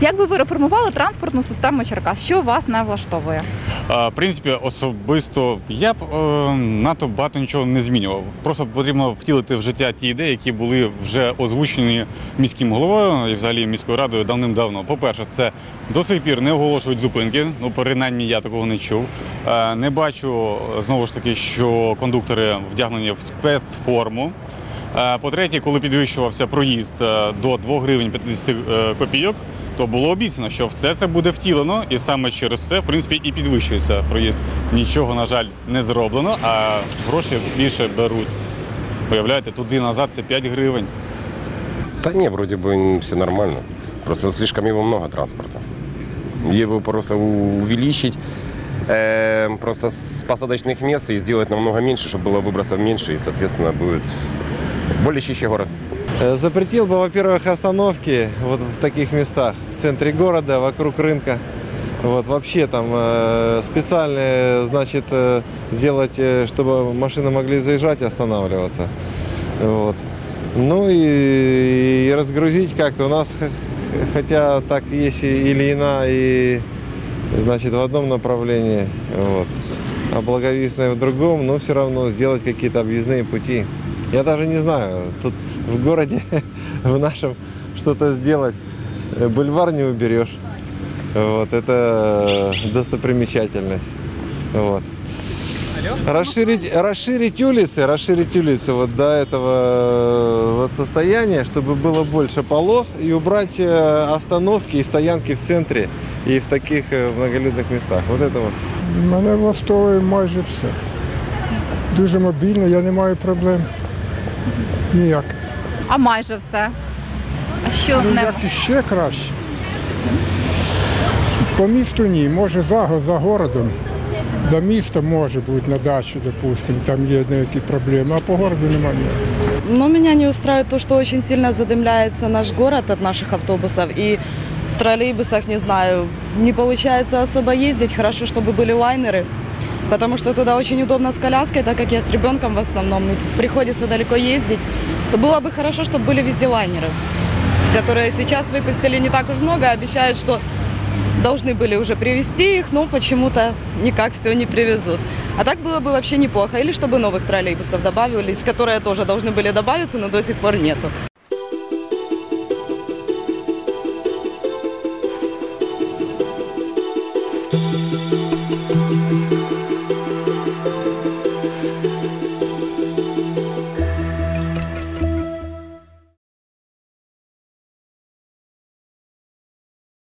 Як би ви реформували транспортну систему Черкас? Що вас не влаштовує? В принципі, особисто я б е, надто багато нічого не змінював. Просто потрібно втілити в життя ті ідеї, які були вже озвучені міським головою і взагалі міською радою давним-давно. По-перше, це до сих пір не оголошують зупинки. Ну, принаймні я такого не чув. Е, Не бачу знову ж таки, що кондуктори вдягнені в спецформу. Е, По-третє, коли підвищувався проїзд до 2 гривень 50 е, копійок, то було обіцяно, що все це буде втілено, і саме через це, в принципі, і підвищується проїзд. Нічого, на жаль, не зроблено, а гроші більше беруть. Уявляєте, туди назад це 5 гривень. Да не, вроде бы все нормально. Просто слишком его много транспорта. Его просто увеличить э, просто с посадочных мест и сделать намного меньше, чтобы было выбросов меньше, и, соответственно, будет более чище город. Э, Запретил бы, во-первых, остановки вот в таких местах, в центре города, вокруг рынка. Вот вообще там э, специально, значит, э, сделать, э, чтобы машины могли заезжать и останавливаться. Вот. Ну и, и разгрузить как-то. У нас, хотя так есть и Ильина, и, значит, в одном направлении, вот, а Благовестная в другом, но все равно сделать какие-то объездные пути. Я даже не знаю, тут в городе, в нашем, что-то сделать. Э, Бульвар не уберешь. Вот, это достопримечательность. Вот. Расширить, расширить улицы, расширить улицы вот до этого э, вот состояния, чтобы было больше полос и убрать э, остановки и стоянки в центре и в таких многолюдных местах. Вот это вот. Мене влаштовує майже все. Дуже мобільно, я не маю проблем. Ніяких. А майже все. А що Ну, не як іще краще. По місту ні, може за, за городом. За містом може бути на дачу, допустимо, там є деякі проблеми, а по городу немає. ніяких. Но меня не устраивает то, что очень сильно задымляется наш город от наших автобусов. И в троллейбусах, не знаю, не получается особо ездить. Хорошо, чтобы были лайнеры. Потому что туда очень удобно с коляской, так как я с ребенком в основном, и приходится далеко ездить. Было бы хорошо, чтобы были везде лайнеры, которые сейчас выпустили не так уж много, обещают, что должны были уже привезти их, но почему-то никак все не привезут. А так было бы вообще неплохо. Или чтобы новых троллейбусов добавились, которые тоже должны были добавиться, но до сих пор нету.